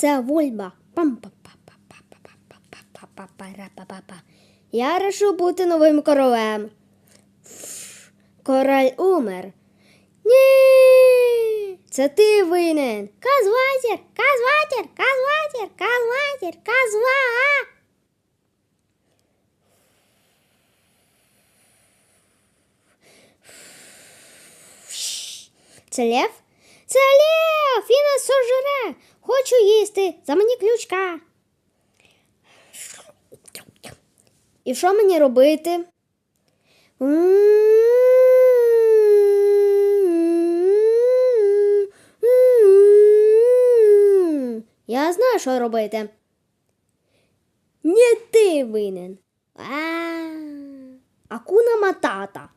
це вольба. Я рашу бути новим королем. Король умер. Ні, це ти винен. Казватір, казватір, казватір, казватір, казва. Це лев? Це лев! Він нас сожре! Хочу їсти. За мені ключка. І що мені робити? Я знаю, що робити. Не ти винен. А, Акуна матата.